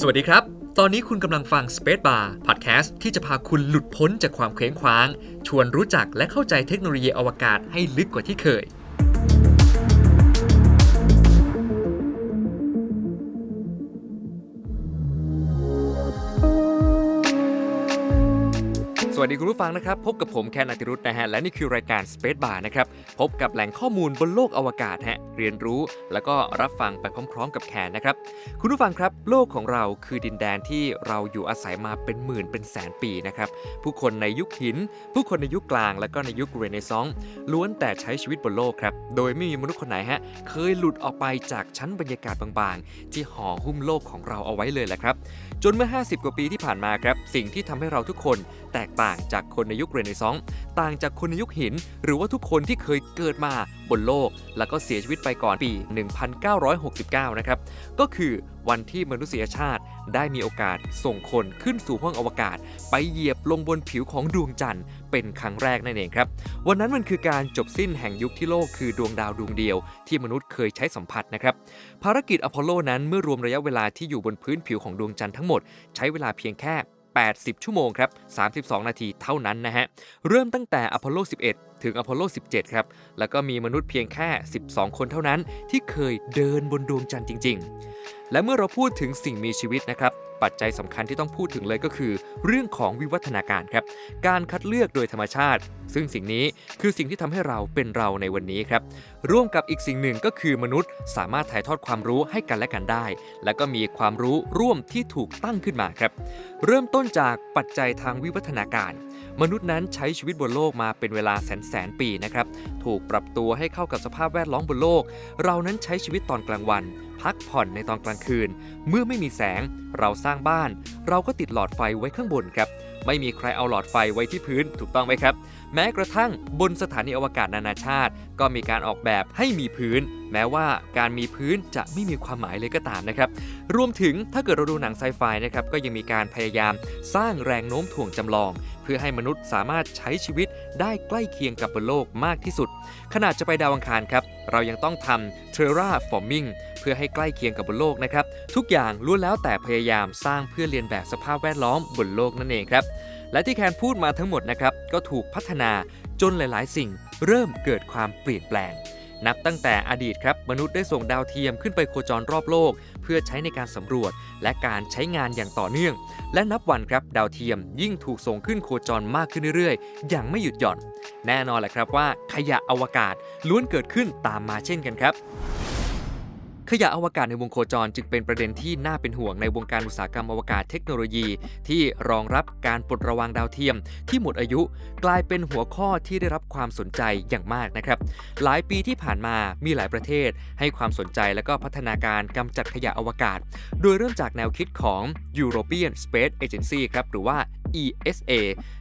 สวัสดีครับ ตอนนี้คุณกำลังฟัง Space Bar Podcast ที่จะพาคุณหลุดพ้นจากความเคว้งคว้าง ชวนรู้จักและเข้าใจเทคโนโลยีอวกาศให้ลึกกว่าที่เคย ดีคุณผู้ฟังนะครับ พบกับผมแคนอติรุธนะฮะ และนี่คือรายการ Space Bar นะครับ พบกับแหล่งข้อมูลบนโลกอวกาศฮะ เรียนรู้แล้วก็รับฟังไปพร้อม ๆ กับแคนนะครับ คุณผู้ฟังครับ โลกของเราคือดินแดนที่เราอยู่อาศัยมาเป็นหมื่นเป็นแสนปีนะครับ ผู้คนในยุคหิน ผู้คนในยุคกลาง และก็ในยุคเรเนซองส์ล้วนแต่ใช้ชีวิตบนโลกครับ โดยไม่มีมนุษย์คนไหนฮะเคยหลุดออกไปจากชั้นบรรยากาศบางๆ ที่ห่อหุ้มโลกของเราเอาไว้เลยแหละครับ จนเมื่อ 50 กว่าปีที่ผ่านมาครับ สิ่งที่ทำให้เราทุกคนแตกต่างจากคนในยุคเรเนซองส์ต่างจากคนในยุคหิน หรือว่าทุกคนที่เคยเกิดมาบนโลก แล้วก็เสียชีวิตไปก่อนปี 1969 นะครับ ก็คือวันที่มนุษยชาติได้มีโอกาสส่งคนขึ้นสู่ห้องอวกาศ ไปเหยียบลงบนผิวของดวงจันทร์ เป็นครั้งแรกนั่นเองครับ วันนั้นมันคือการจบสิ้นแห่งยุคที่โลกคือดวงดาวดวงเดียว ที่มนุษย์เคยใช้สัมผัสนะครับ ภารกิจอพอลโลนั้นเมื่อรวมระยะเวลาที่อยู่บนพื้นผิวของดวงจันทร์ทั้งหมด ใช้เวลาเพียงแค่ 80 ชั่วโมงครับ 32 นาทีเท่านั้นนะฮะ เริ่มตั้งแต่อพอลโล 11 ถึงอพอลโล 17 ครับ แล้วก็มีมนุษย์เพียงแค่ 12 คนเท่านั้น ที่เคยเดินบนดวงจันทร์จริง ๆ และเมื่อเราพูดถึงสิ่งมีชีวิตนะครับ ปัจจัยสำคัญที่ต้องพูดถึงเลยก็คือ เรื่องของวิวัฒนาการครับ การคัดเลือกโดยธรรมชาติ ซึ่งสิ่งนี้คือสิ่งที่ทำให้เราเป็นเราในวันนี้ครับ ร่วมกับอีกสิ่งหนึ่งก็คือมนุษย์ สามารถถ่ายทอดความรู้ให้กันและกันได้ และก็มีความรู้ร่วมที่ถูกตั้งขึ้นมาครับ เริ่มต้นจากปัจจัยทางวิวัฒนาการ มนุษย์นั้นใช้ชีวิตบนโลกมาเป็นเวลาแสนแสนปีนะครับ ถูกปรับตัวให้เข้ากับสภาพแวดล้อมบนโลก เรานั้นใช้ชีวิตตอนกลางวัน พักผ่อนในตอนกลางคืน เมื่อไม่มีแสง เราสร้างบ้าน เราก็ติดหลอดไฟไว้ข้างบนครับ ไม่มีใครเอาหลอดไฟไว้ที่พื้นถูกต้องไหมครับ แม้กระทั่งบนสถานีอวกาศนานาชาติ ก็มีการออกแบบให้มีพื้น แม้ว่าการมีพื้นจะไม่มีความหมายเลยก็ตามนะครับ รวมถึงถ้าเกิดเราดูหนังไซไฟนะครับก็ยังมีการพยายามสร้างแรงโน้มถ่วงจำลอง เพื่อให้มนุษย์สามารถใช้ชีวิตได้ใกล้เคียงกับบนโลกมากที่สุด ขนาดจะไปดาวอังคารครับเรายังต้องทำ terraforming เพื่อให้ใกล้เคียงกับบนโลกนะครับ ทุกอย่างล้วนแล้วแต่พยายามสร้างเพื่อเรียนแบบสภาพแวดล้อมบนโลกนั่นเองครับ และที่แคนพูดมาทั้งหมดนะครับก็ถูกพัฒนาจนหลาย ๆ สิ่งเริ่มเกิดความเปลี่ยนแปลง นับตั้งแต่อดีตครับมนุษย์ได้ส่งดาวเทียมขึ้นไปโคจรรอบโลก เพื่อใช้ในการสำรวจ และการใช้งานอย่างต่อเนื่อง และนับวันครับดาวเทียมยิ่งถูกส่งขึ้นโคจรมากขึ้นเรื่อย ๆ อย่างไม่หยุดหย่อน แน่นอนแหละครับว่าขยะอวกาศล้วนเกิดขึ้นตามมาเช่นกันครับ ขยะอวกาศในวงโคจรจึงเป็นประเด็นที่น่าเป็นห่วงในวงการอุตสาหกรรมอวกาศเทคโนโลยี ที่รองรับการปลดระวางดาวเทียม ที่หมดอายุกลายเป็นหัวข้อที่ได้รับความสนใจอย่างมากนะครับ หลายปีที่ผ่านมามีหลายประเทศ ให้ความสนใจและก็พัฒนาการกำจัดขยะอวกาศ โดยเริ่มจากแนวคิดของ European Space Agency ครับหรือว่า ESA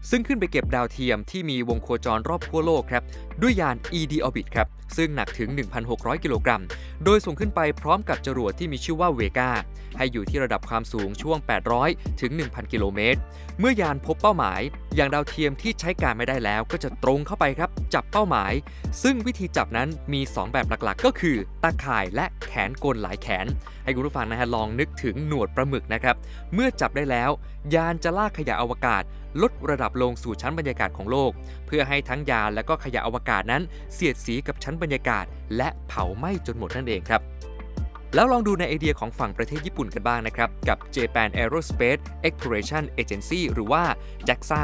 ซึ่งขึ้นไปเก็บดาวเทียมที่มีวงโคจรรอบขั้วโลกครับ ด้วยยาน ED Orbit ครับ ซึ่งหนักถึง 1,600 กิโลกรัม โดยส่งขึ้นไปพร้อมกับจรวดที่มีชื่อว่าเวกาให้อยู่ที่ระดับความสูงช่วง 800 ถึง 1,000 กิโลเมตร เมื่อยานพบเป้าหมาย อย่างดาวเทียมที่ใช้การไม่ได้แล้วก็จะตรงเข้าไปครับ จับเป้าหมาย ซึ่งวิธีจับนั้นมี 2 แบบหลักๆ ก็คือ ตาข่ายและแขนกลหลายแขน ให้คุณผู้ฟังนะฮะลองนึกถึงหนวดปลาหมึกนะครับ เมื่อจับได้แล้ว ยานจะลากขยะอวกาศลดระดับลงสู่ชั้นบรรยากาศของโลก เพื่อให้ทั้งยานและก็ขยะอวกาศนั้น เสียดสีกับชั้นบรรยากาศ และเผาไหม้จนหมดนั่นเองครับ แล้วลองดูในไอเดียของฝั่งประเทศญี่ปุ่นกันบ้างนะครับ กับ Japan Aerospace Exploration Agency หรือว่า JAXA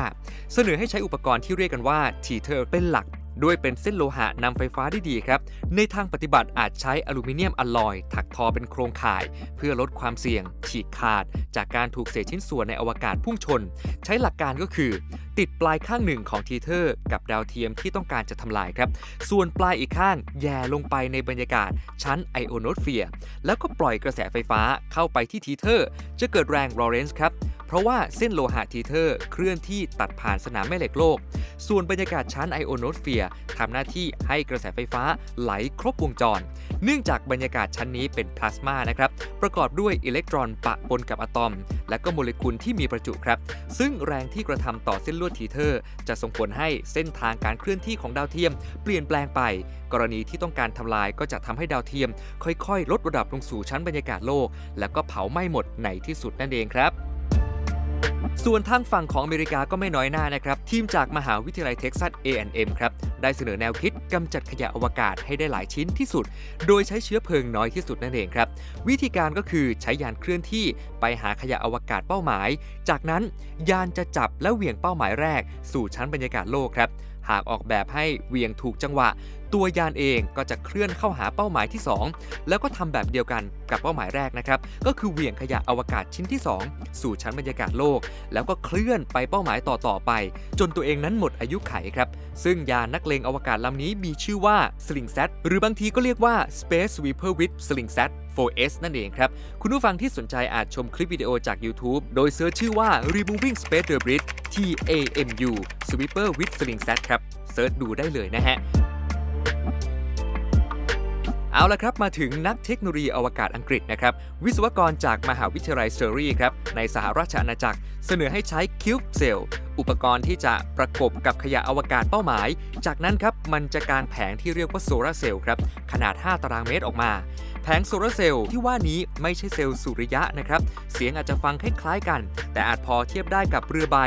เสนอให้ใช้อุปกรณ์ที่เรียกกันว่า TETR เป็นหลัก ด้วยเป็นเส้นโลหะนำไฟฟ้าได้ดีครับ ในทางปฏิบัติอาจใช้อลูมิเนียมอลลอย ถักทอเป็นโครงข่าย เพื่อลดความเสี่ยง ฉีกขาด จากการถูกเศษชิ้นส่วนในอวกาศพุ่งชน ใช้หลักการก็คือ ติดปลายข้างหนึ่งของทีเทอร์กับดาวเทียมที่ต้องการจะทำลายครับ ส่วนปลายอีกข้างแย่ลงไปในบรรยากาศชั้นไอโอโนสเฟียร์แล้วก็ปล่อยกระแสไฟฟ้าเข้าไปที่ทีเทอร์จะเกิดแรงลอเรนซ์ครับ เพราะว่าเส้นโลหะทีเทอร์เคลื่อนที่ตัดผ่านสนามแม่เหล็กโลก ส่วนบรรยากาศชั้นไอโอโนสเฟียร์ทำหน้าที่ให้กระแสไฟฟ้าไหลครบวงจร เนื่องจากบรรยากาศชั้นนี้เป็นพลาสมานะครับ ประกอบด้วยอิเล็กตรอนปะปนกับอะตอม และก็โมเลกุลที่มีประจุครับ ซึ่งแรงที่กระทำต่อเส้นลวดทีเทอร์ จะส่งผลให้เส้นทางการเคลื่อนที่ของดาวเทียม เปลี่ยนแปลงไป กรณีที่ต้องการทำลายก็จะทำให้ดาวเทียม ค่อยๆ ลดระดับลงสู่ชั้นบรรยากาศโลก แล้วก็เผาไหม้หมดในที่สุดนั่นเองครับ ส่วนทางฝั่งของอเมริกาก็ไม่น้อยหน้านะครับ ทีมจากมหาวิทยาลัยเท็กซัส A&M ครับ ได้เสนอแนวคิดกำจัดขยะอวกาศให้ได้หลายชิ้นที่สุด โดยใช้เชื้อเพลิงน้อยที่สุดนั่นเองครับ วิธีการก็คือใช้ยานเคลื่อนที่ไปหาขยะอวกาศเป้าหมาย จากนั้นยานจะจับและเหวี่ยงเป้าหมายแรก สู่ชั้นบรรยากาศโลกครับหากออกแบบให้เหวี่ยงถูกจังหวะ ตัวยานเองก็จะเคลื่อนเข้าหาเป้าหมายที่ 2 แล้วก็ทำแบบเดียวกันกับเป้าหมายแรกนะครับ ก็คือเหวี่ยงขยะอวกาศชิ้นที่ 2 สู่ชั้นบรรยากาศโลก แล้วก็เคลื่อนไปเป้าหมายต่อๆไป จนตัวเองนั้นหมดอายุไขครับ ซึ่งยานนักเลงอวกาศลำนี้มีชื่อว่า Slingsat หรือบางทีก็เรียกว่า Space Sweeper with Slingsat 4S นั่นเองครับ คุณผู้ฟังที่สนใจอาจชมคลิปวิดีโอจาก YouTube โดยเซิร์ชชื่อว่า Removing Space Debris TAMU Sweeper with Slingsat ครับ เซิร์ชดูได้เลยนะฮะ เอาละครับ มาถึงนักเทคโนโลยีอวกาศอังกฤษนะครับ วิศวกรจากมหาวิทยาลัยเซอรี่ครับ ในสหราชอาณาจักร เสนอให้ใช้ คิวบ์เซลอุปกรณ์ที่จะประกบกับขยะอวกาศเป้าหมาย จากนั้นครับมันจะกางแผงที่เรียกว่าโซลาร์เซลล์ครับขนาด 5 ตารางเมตรออกมาแผงโซลาร์เซลล์ที่ว่านี้ไม่ใช่เซลล์สุริยะนะครับ เสียงอาจจะฟังคล้ายๆกัน แต่อาจพอเทียบได้กับเรือใบ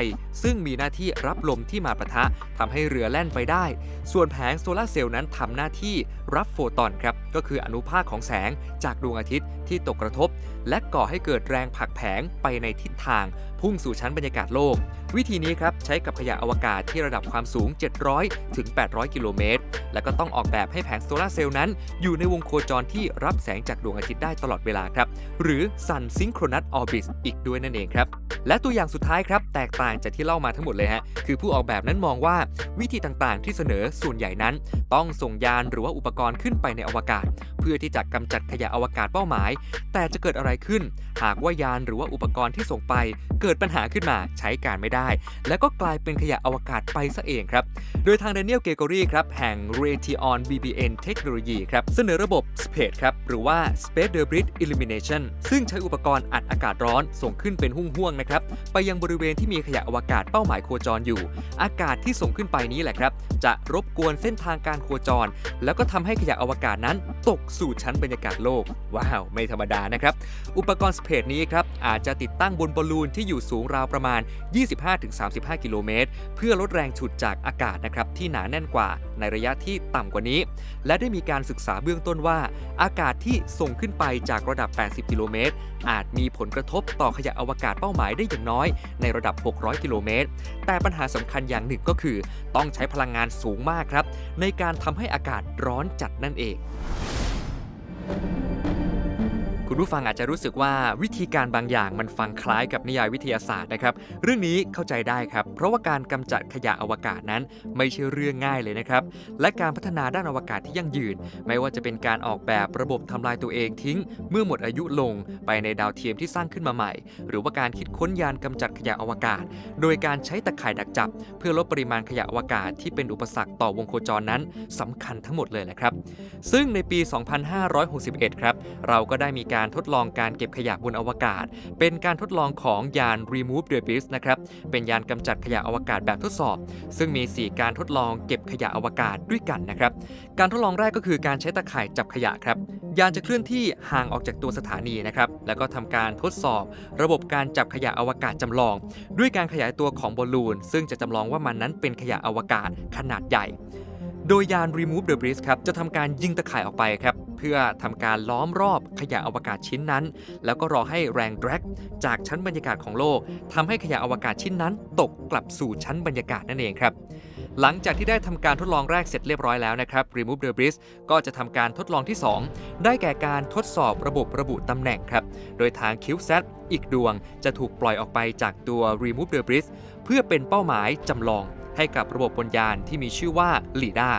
ซึ่งมีหน้าที่รับลมที่มาปะทะทำให้เรือแล่นไปได้ ส่วนแผงโซลาร์เซลล์นั้นทำหน้าที่รับโฟตอนครับ ก็คืออนุภาคของแสงจากดวงอาทิตย์ที่ตกกระทบ และก่อให้เกิดแรงผลักแผงไปในทิศทาง พุ่งสู่ชั้นบรรยากาศโลก วิธีนี้ครับใช้กับขยะอวกาศที่ระดับความสูง 700 ถึง 800 กิโลเมตร และก็ต้องออกแบบให้แผงโซลาร์เซลล์นั้น อยู่ในวงโคจรที่รับแสงจากดวงอาทิตย์ได้ตลอดเวลาครับ หรือ Sun Synchronous Orbit อีกด้วยนั่นเองครับ และตัวอย่างสุดท้ายครับแตกต่างจากที่เล่ามาทั้งหมดเลยฮะคือผู้ออกแบบนั้นมองว่าวิธีต่างๆ ที่เสนอส่วนใหญ่นั้น ต้องส่งยานหรือว่าอุปกรณ์ขึ้นไปในอวกาศเพื่อที่จะกำจัดขยะอวกาศเป้าหมาย แต่จะเกิดอะไรขึ้น หากว่ายานหรือว่าอุปกรณ์ที่ส่งไป เกิดปัญหาขึ้นมาใช้การไม่ได้ แล้วก็กลายเป็นขยะอวกาศไปซะเองครับ โดยทางแดเนียลเกโกรีครับแห่ง Raytheon BBN Technology ครับเสนอระบบ SPACE ครับหรือว่า Space Debris Elimination ซึ่งใช้อุปกรณ์อัดอากาศร้อนส่งขึ้นเป็นห่วงๆนะครับไปยังบริเวณที่มีขยะอวกาศเป้าหมายโคจรอยู่ อากาศที่ส่งขึ้นไปนี้แหละครับจะรบกวนเส้นทางการโคจร แล้วก็ทำให้ขยะอวกาศนั้นตกสู่ชั้นบรรยากาศโลก ว้าว ไม่ธรรมดานะครับ อุปกรณ์สเปซนี้ครับ อาจจะติดตั้งบนบอลลูนที่อยู่สูงราวประมาณ 25-35 กิโลเมตร เพื่อลดแรงฉุดจากอากาศนะครับ ที่หนาแน่นกว่าในระยะที่ต่ำกว่านี้ และได้มีการศึกษาเบื้องต้นว่า อากาศที่ส่งขึ้นไปจากระดับ 80 กิโลเมตร อาจมีผลกระทบต่อขยะอวกาศเป้าหมายได้อย่างน้อย ในระดับ 600 กิโลเมตร แต่ปัญหาสำคัญอย่างหนึ่งก็คือ ต้องใช้พลังงานสูงมากครับ ในการทำให้อากาศร้อนจัดนั่นเอง Thank you. คุณผู้ฟังอาจจะรู้สึกว่าวิธีการบางอย่างมันฟังคล้ายกับนิยายวิทยาศาสตร์นะครับ เรื่องนี้เข้าใจได้ครับ เพราะว่าการกำจัดขยะอวกาศนั้น ไม่ใช่เรื่องง่ายเลยนะครับ และการพัฒนาด้านอวกาศที่ยั่งยืน ไม่ว่าจะเป็นการออกแบบระบบทำลายตัวเองทิ้ง เมื่อหมดอายุลงไปในดาวเทียมที่สร้างขึ้นมาใหม่ หรือว่าการคิดค้นยานกำจัดขยะอวกาศ โดยการใช้ตะข่ายดักจับ เพื่อลดปริมาณขยะอวกาศที่เป็นอุปสรรคต่อวงโคจรนั้นสำคัญทั้งหมดเลยแหละครับ ซึ่งในปี 2561 ครับ เราก็ได้มีการการทดลองการเก็บขยะบนอวกาศ เป็นการทดลองของยาน Remove Debris นะครับ เป็นยานกำจัดขยะอวกาศแบบทดสอบ ซึ่งมี 4 การทดลองเก็บขยะอวกาศด้วยกันนะครับ การทดลองแรกก็คือการใช้ตะข่ายจับขยะครับ ยานจะเคลื่อนที่ห่างออกจากตัวสถานีนะครับ แล้วก็ทำการทดสอบ ระบบการจับขยะอวกาศจำลอง ด้วยการขยายตัวของบอลลูน ซึ่งจะจำลองว่ามันนั้นเป็นขยะอวกาศขนาดใหญ่ โดยยาน Remove the Breeze ครับ จะทำการยิงตะข่ายออกไปครับ เพื่อทำการล้อมรอบขยะอวกาศชิ้นนั้น แล้วก็รอให้แรง drag จากชั้นบรรยากาศของโลกทำให้ขยะอวกาศชิ้นนั้น ตกกลับสู่ชั้นบรรยากาศนั่นเองครับหลังจากที่ได้ทำการทดลองแรกเสร็จเรียบร้อยแล้วนะครับ Remove the Breeze ก็จะทำการทดลองที่ 2 ได้แก่การทดสอบระบบระบุตำแหน่งครับ โดยทาง CubeSat อีกดวงจะถูกปล่อยออกไปจากตัว Remove the Breeze เพื่อเป็นเป้าหมายจำลอง ให้กับระบบบนยานที่มีชื่อว่า LIDA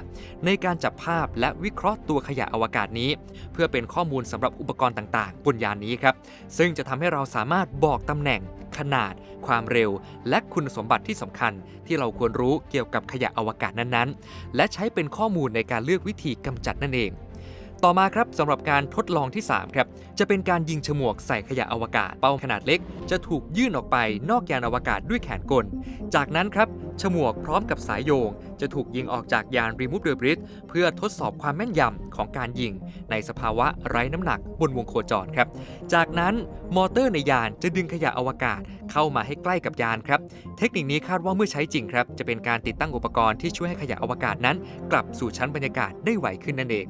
ในการจับภาพและวิเคราะห์ตัวขยะอวกาศนี้ เพื่อเป็นข้อมูลสำหรับอุปกรณ์ต่างๆ บนยานนี้ครับ ซึ่งจะทำให้เราสามารถบอกตำแหน่ง ขนาด ความเร็ว และคุณสมบัติที่สำคัญ ที่เราควรรู้เกี่ยวกับขยะอวกาศนั้นๆ และใช้เป็นข้อมูลในการเลือกวิธีกำจัดนั่นเองต่อมาครับสำหรับการทดลองที่ 3 ครับ จะเป็นการยิงฉมวกใส่ขยะอวกาศ เป้าขนาดเล็ก จะถูกยื่นออกไปนอกยานอวกาศด้วยแขนกล จากนั้นครับ ฉมวกพร้อมกับสายโยง จะถูกยิงออกจากยาน Remove Debris เพื่อทดสอบความแม่นยำของการยิง ในสภาวะไร้น้ำหนักบนวงโคจรครับ จากนั้นมอเตอร์ในยานจะดึงขยะอวกาศเข้ามาให้ใกล้กับยานครับ เทคนิคนี้คาดว่าเมื่อใช้จริงครับ จะเป็นการติดตั้งอุปกรณ์ที่ช่วยให้ขยะอวกาศนั้น กลับสู่ชั้นบรรยากาศได้ไวขึ้นนั่นเอง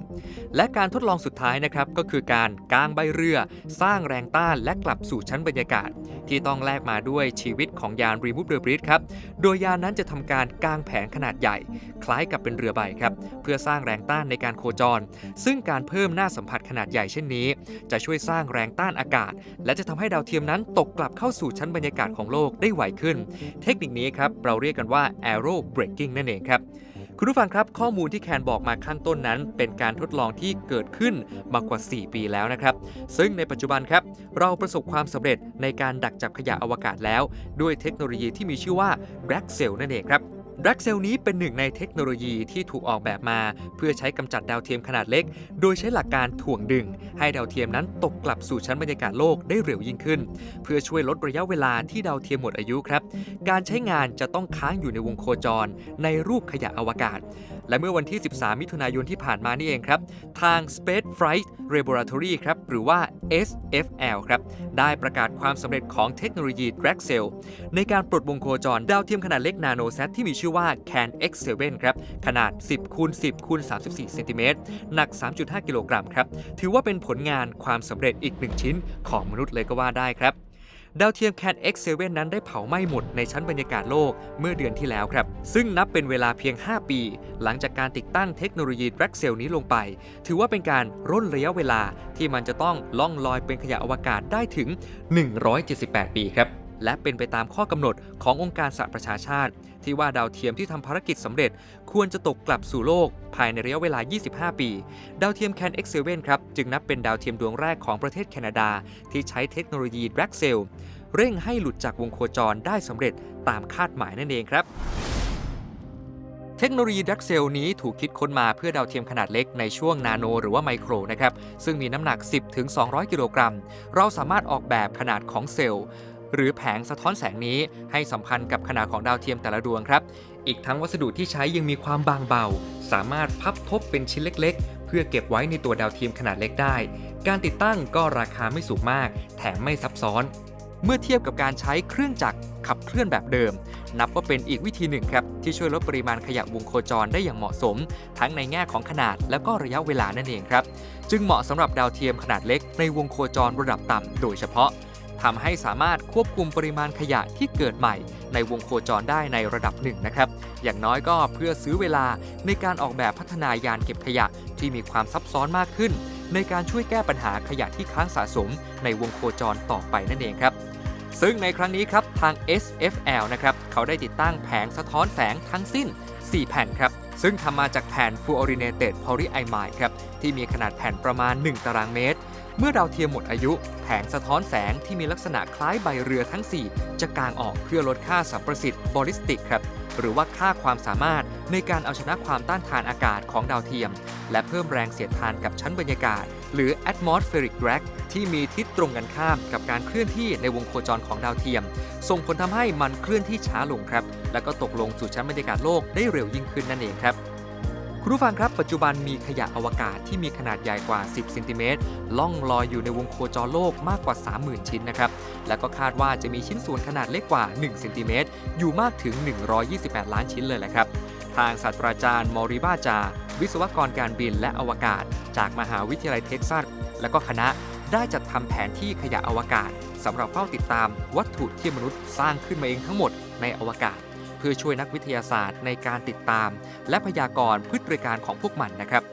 และการทดลองสุดท้ายนะครับก็คือการกางใบเรือ สร้างแรงต้านและกลับสู่ชั้นบรรยากาศ ที่ต้องแลกมาด้วยชีวิตของยาน Remove Debris ครับโดยยานนั้นจะจะทำการกางแผงขนาดใหญ่ คล้ายกับเป็นเรือใบครับเพื่อสร้างแรงต้านในการโคจร ซึ่งการเพิ่มหน้าสัมผัสขนาดใหญ่เช่นนี้ จะช่วยสร้างแรงต้านอากาศ และจะทำให้ดาวเทียมนั้นตกกลับเข้าสู่ชั้นบรรยากาศของโลกได้ไวขึ้น เทคนิคนี้ครับเราเรียกกันว่า aero braking นั่นเองครับ คุณผู้ฟังครับข้อมูลที่แคนบอกมาข้างต้นนั้น เป็นการทดลองที่เกิดขึ้นมากว่า 4 ปีแล้วนะครับ ซึ่งในปัจจุบันครับ เราประสบความสำเร็จในการดักจับขยะอวกาศแล้ว ด้วยเทคโนโลยีที่มีชื่อว่า Black c e l นั่นเองครับ รักเซลนี้เป็นหนึ่งในเทคโนโลยีที่ถูกออกแบบมา เพื่อใช้กำจัดดาวเทียมขนาดเล็ก โดยใช้หลักการถ่วงดึง ให้ดาวเทียมนั้นตกกลับสู่ชั้นบรรยากาศโลกได้เร็วยิ่งขึ้น เพื่อช่วยลดระยะเวลาที่ดาวเทียมหมดอายุครับ การใช้งานจะต้องค้างอยู่ในวงโคจร ในรูปขยะอวกาศ และเมื่อวันที่ 13 มิถุนายนที่ผ่านมานี่เองครับ ทาง Space Flight Laboratory ครับ หรือว่า SFL ครับ ได้ประกาศความสำเร็จของเทคโนโลยี d r a g c e l ในการปลดวงโคจรดาวเทียมขนาดเล็กนาโนแซที่มีชื่อว่า CAN X7 ครับ ขนาด 10คูณ10คูณ34เซนติเมตรหนัก 3.5 กิโลกรัมครับ ถือว่าเป็นผลงานความสำเร็จอีกหนึ่งชิ้นของมนุษย์เลยก็ว่าได้ครับ ดาวเทียม CAN X7 นั้นได้เผาไหม้หมดในชั้นบรรยากาศโลกเมื่อเดือนที่แล้วครับ ซึ่งนับเป็นเวลาเพียง 5 ปี หลังจากการติดตั้งเทคโนโลยีแร็กเซลนี้ลงไป ถือว่าเป็นการร่นระยะเวลาที่มันจะต้องล่องลอยเป็นขยะอวกาศได้ถึง 178 ปีครับ และเป็นไปตามข้อกำหนดขององค์การสหประชาชาติ ที่ว่าดาวเทียมที่ทำภารกิจสำเร็จ ควรจะตกกลับสู่โลก ภายในระยะเวลา 25 ปี ดาวเทียม CAN X7 ครับ จึงนับเป็นดาวเทียมดวงแรกของประเทศแคนาดา ที่ใช้เทคโนโลยี d r a g c e l เร่งให้หลุดจากวงโคจรได้สำเร็จตามคาดหมายนั่นเองครับเทคโนโลยีดักเซลนี้ถูกคิดค้นมาเพื่อดาวเทียมขนาดเล็กในช่วงนาโนหรือว่าไมโครนะครับ ซึ่งมีน้ำหนัก 10ถึง200 กิโลกรัม เราสามารถออกแบบขนาดของเซลล์ หรือแผงสะท้อนแสงนี้ให้สัมพันธ์กับขนาดของดาวเทียมแต่ละดวงครับ อีกทั้งวัสดุที่ใช้ยังมีความบางเบา สามารถพับทบเป็นชิ้นเล็ก ๆ เพื่อเก็บไว้ในตัวดาวเทียมขนาดเล็กได้ การติดตั้งก็ราคาไม่สูงมาก แถมไม่ซับซ้อน เมื่อเทียบกับการใช้เครื่องจักรขับเคลื่อนแบบเดิม นับว่าเป็นอีกวิธีหนึ่งครับ ที่ช่วยลดปริมาณขยะวงโคจรได้อย่างเหมาะสม ทั้งในแง่ของขนาดและก็ระยะเวลานั่นเองครับ จึงเหมาะสำหรับดาวเทียมขนาดเล็กในวงโคจรระดับต่ำโดยเฉพาะ ทำให้สามารถควบคุมปริมาณขยะที่เกิดใหม่ ในวงโคจรได้ในระดับหนึ่งนะครับ อย่างน้อยก็เพื่อซื้อเวลาในการออกแบบพัฒนายานเก็บขยะที่มีความซับซ้อนมากขึ้น ในการช่วยแก้ปัญหาขยะที่ค้างสะสม ในวงโคจรต่อไปนั่นเองครับซึ่งในครั้งนี้ครับทาง SFL นะครับเขาได้ติดตั้งแผงสะท้อนแสงทั้งสิ้น 4 แผ่นครับ ซึ่งทำมาจากแผ่น fluorinated polyimide ครับ ที่มีขนาดแผ่นประมาณ 1 ตารางเมตร เมื่อดาวเทียมหมดอายุ แผงสะท้อนแสงที่มีลักษณะคล้ายใบเรือทั้ง 4 จะกางออกเพื่อลดค่าสัมประสิทธิ์บอลิสติกครับ หรือว่าค่าความสามารถในการเอาชนะความต้านทานอากาศของดาวเทียม และเพิ่มแรงเสียดทานกับชั้นบรรยากาศ หรือ atmospheric drag ที่มีทิศตรงกันข้ามกับการเคลื่อนที่ในวงโคจรของดาวเทียม ส่งผลทำให้มันเคลื่อนที่ช้าลงครับ แล้วก็ตกลงสู่ชั้นบรรยากาศโลกได้เร็วยิ่งขึ้นนั่นเองครับ ผู้ฟังครับปัจจุบันมีขยะอวกาศที่มีขนาดใหญ่กว่า 10 เซนติเมตรล่องลอยอยู่ในวงโคจรโลกมากกว่า 30,000 ชิ้นนะครับ และก็คาดว่าจะมีชิ้นส่วนขนาดเล็กกว่า 1 เซนติเมตรอยู่มากถึง 128 ล้านชิ้นเลยแหละครับ ทางศาสตราจารย์มอริบาจา วิศวกรการบินและอวกาศ จากมหาวิทยาลัยเท็กซัสและก็คณะได้จัดทำแผนที่ขยะอวกาศสำหรับเฝ้าติดตามวัตถุที่มนุษย์สร้างขึ้นมาเองทั้งหมดในอวกาศ เพื่อช่วยนักวิทยาศาสตร์ในการติดตาม และพยากรณ์พฤติการของพวกมันนะครับ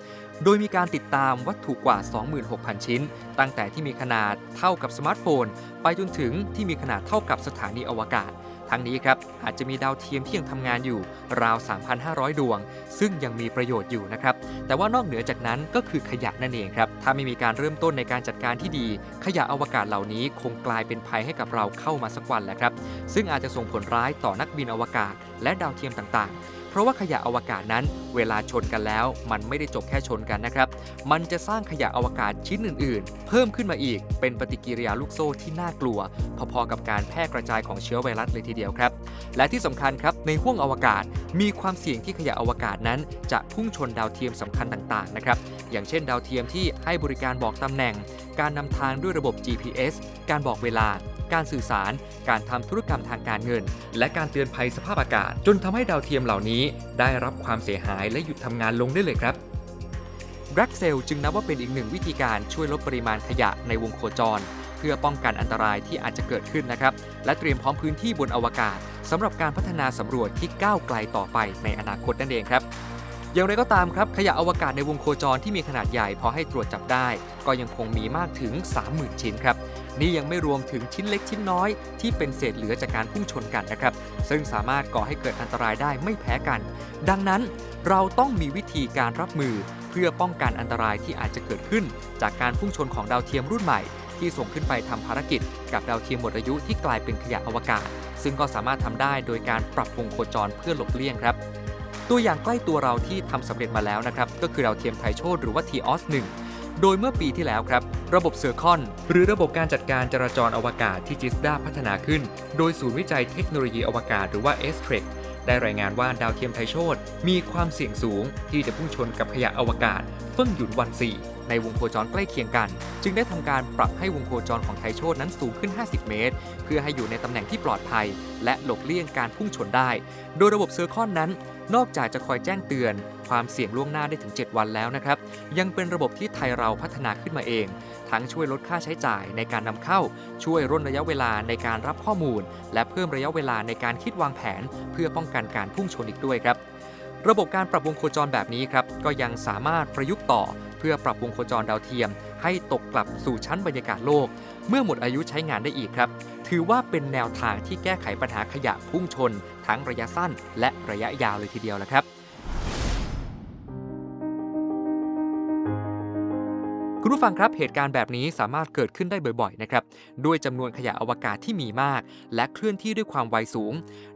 โดยมีการติดตามวัตถุกว่า 26,000 ชิ้น ตั้งแต่ที่มีขนาดเท่ากับสมาร์ทโฟน ไปจนถึงที่มีขนาดเท่ากับสถานีอวกาศ ทั้งนี้ครับอาจจะมีดาวเทียมที่ยังทำงานอยู่ราว 3,500 ดวง ซึ่งยังมีประโยชน์อยู่นะครับ แต่ว่านอกเหนือจากนั้นก็คือขยะนั่นเองครับ ถ้าไม่มีการเริ่มต้นในการจัดการที่ดี ขยะอวกาศเหล่านี้คงกลายเป็นภัยให้กับเราเข้ามาสักวันแหละครับ ซึ่งอาจจะส่งผลร้ายต่อนักบินอวกาศ และดาวเทียมต่างๆ ราะว่าขยะอวกาศนั้น เวลาชนกันแล้ว มันไม่ได้จบแค่ชนกันนะครับ มันจะสร้างขยะอวกาศชิ้นอื่น ๆ เพิ่มขึ้นมาอีก เป็นปฏิกิริยาลูกโซ่ที่น่ากลัว พอๆกับการแพร่กระจายของเชื้อไวรัสเลยทีเดียวครับ และที่สำคัญครับในห้วงอวกาศ มีความเสี่ยงที่ขยะอวกาศนั้น จะพุ่งชนดาวเทียมสำคัญต่าง ๆ นะครับ อย่างเช่น ดาวเทียมที่ให้บริการบอกตำแหน่ง การนำทางด้วยระบบ GPS การบอกเวลา การสื่อสาร การทำธุรกรรมทางการเงิน และการเตือนภัยสภาพอากาศ จนทำให้ดาวเทียมเหล่านี้ ได้รับความเสียหายและหยุดทำงานลงได้เลยครับแบล็กเซลจึงนับว่าเป็นอีกหนึ่งวิธีการช่วยลดปริมาณขยะในวงโคจร เพื่อป้องกันอันตรายที่อาจจะเกิดขึ้นนะครับ และเตรียมพร้อมพื้นที่บนอวกาศสำหรับการพัฒนาสำรวจที่ก้าวไกลต่อไปในอนาคตนั่นเองครับอย่างไรก็ตามครับ ขยะอวกาศในวงโคจรที่มีขนาดใหญ่พอให้ตรวจจับได้ ก็ยังคงมีมากถึง 30,000 ชิ้นครับ นี่ยังไม่รวมถึงชิ้นเล็กชิ้นน้อย ที่เป็นเศษเหลือจากการพุ่งชนกันนะครับ ซึ่งสามารถก่อให้เกิดอันตรายได้ไม่แพ้กัน ดังนั้นเราต้องมีวิธีการรับมือ เพื่อป้องกันอันตรายที่อาจจะเกิดขึ้น จากการพุ่งชนของดาวเทียมรุ่นใหม่ ที่ส่งขึ้นไปทำภารกิจ กับดาวเทียมหมดอายุที่กลายเป็นขยะอวกาศ ซึ่งก็สามารถทำได้โดยการปรับวงโคจรเพื่อหลบเลี่ยงครับตัวอย่างใกล้ตัวเราที่ทำสำเร็จมาแล้วนะครับก็คือดาวเทียมไทโชดหรือว่า TOS 1 โดยเมื่อปีที่แล้วครับ ระบบเซอร์คอน หรือระบบการจัดการจราจรอวกาศที่จิสดาพัฒนาขึ้น โดยศูนย์วิจัยเทคโนโลยีอวกาศหรือว่า s t r e c ได้รายงานว่าดาวเทียมไทโชดมีความเสี่ยงสูงที่จะพุ่งชนกับขยะอวกาศเฟิ่องหยุนวัน 4 ในวงโคจรใกล้เคียงกัน จึงได้ทำการปรับให้วงโคจรของไทโชดนั้นสูงขึ้น 50 เมตร เพื่อให้อยู่ในตำแหน่งที่ปลอดภัย และหลบเลี่ยงการพุ่งชนได้ โดยระบบเซอร์คอนนั้น นอกจากจะคอยแจ้งเตือน ความเสี่ยงล่วงหน้าได้ถึง 7 วันแล้วนะครับ ยังเป็นระบบที่ไทยเราพัฒนาขึ้นมาเอง ทั้งช่วยลดค่าใช้จ่ายในการนำเข้า ช่วยร่นระยะเวลาในการรับข้อมูล และเพิ่มระยะเวลาในการคิดวางแผน เพื่อป้องกันการพุ่งชนอีกด้วยครับ ระบบการปรับวงโคจรแบบนี้ครับก็ยังสามารถประยุกต์ต่อ เพื่อปรับวงโคจรดาวเทียม ให้ตกกลับสู่ชั้นบรรยากาศโลก เมื่อหมดอายุใช้งานได้อีกครับถือว่าเป็นแนวทางที่แก้ไขปัญหาขยะพุ่งชน ทั้งระยะสั้นและระยะยาวเลยทีเดียวละครับคุณผู้ฟังครับเหตุการณ์แบบนี้สามารถเกิดขึ้นได้บ่อยๆนะครับด้วยจำนวนขยะอวกาศที่มีมาก และเคลื่อนที่ด้วยความไวสูง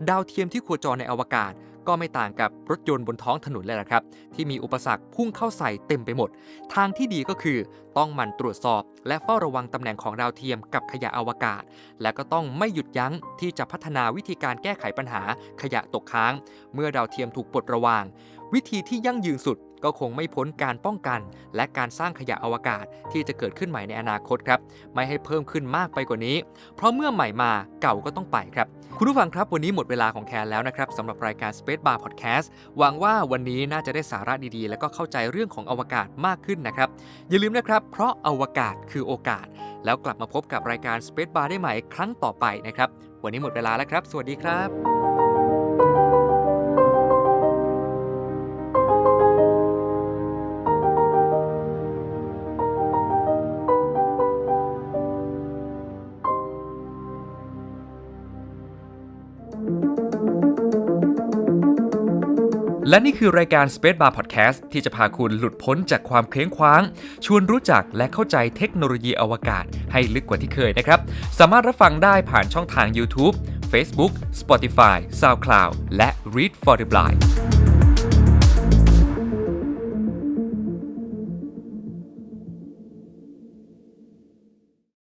ดาวเทียมที่โคจรในอวกาศ ก็ไม่ต่างกับรถยนต์บนท้องถนนเลยละครับ ที่มีอุปสรรคพุ่งเข้าใส่เต็มไปหมด ทางที่ดีก็คือต้องหมั่นตรวจสอบ และเฝ้าระวังตำแหน่งของดาวเทียมกับขยะอวกาศ และก็ต้องไม่หยุดยั้งที่จะพัฒนาวิธีการแก้ไขปัญหาขยะตกค้าง เมื่อดาวเทียมถูกปลดระวาง วิธีที่ยั่งยืนสุด ก็คงไม่พ้นการป้องกัน และการสร้างขยะอวกาศที่จะเกิดขึ้นใหม่ในอนาคตครับ ไม่ให้เพิ่มขึ้นมากไปกว่านี้ เพราะเมื่อใหม่มาเก่าก็ต้องไปครับ คุณผู้ฟังครับวันนี้หมดเวลาของแคนแล้วนะครับสำหรับรายการ Space Bar Podcast หวังว่าวันนี้น่าจะได้สาระดีๆ และก็เข้าใจเรื่องของอวกาศมากขึ้นนะครับ อย่าลืมนะครับ เพราะอวกาศคือโอกาส แล้วกลับมาพบกับรายการ Space Bar ได้ใหม่ครั้งต่อไปนะครับ วันนี้หมดเวลาแล้วครับ สวัสดีครับ และนี่คือรายการ Space Bar Podcast ที่จะพาคุณหลุดพ้นจากความเคว้งคว้าง ชวนรู้จักและเข้าใจเทคโนโลยีอวกาศให้ลึกกว่าที่เคยนะครับ สามารถรับฟังได้ผ่านช่องทาง YouTube Facebook Spotify SoundCloud และ Read for the Blind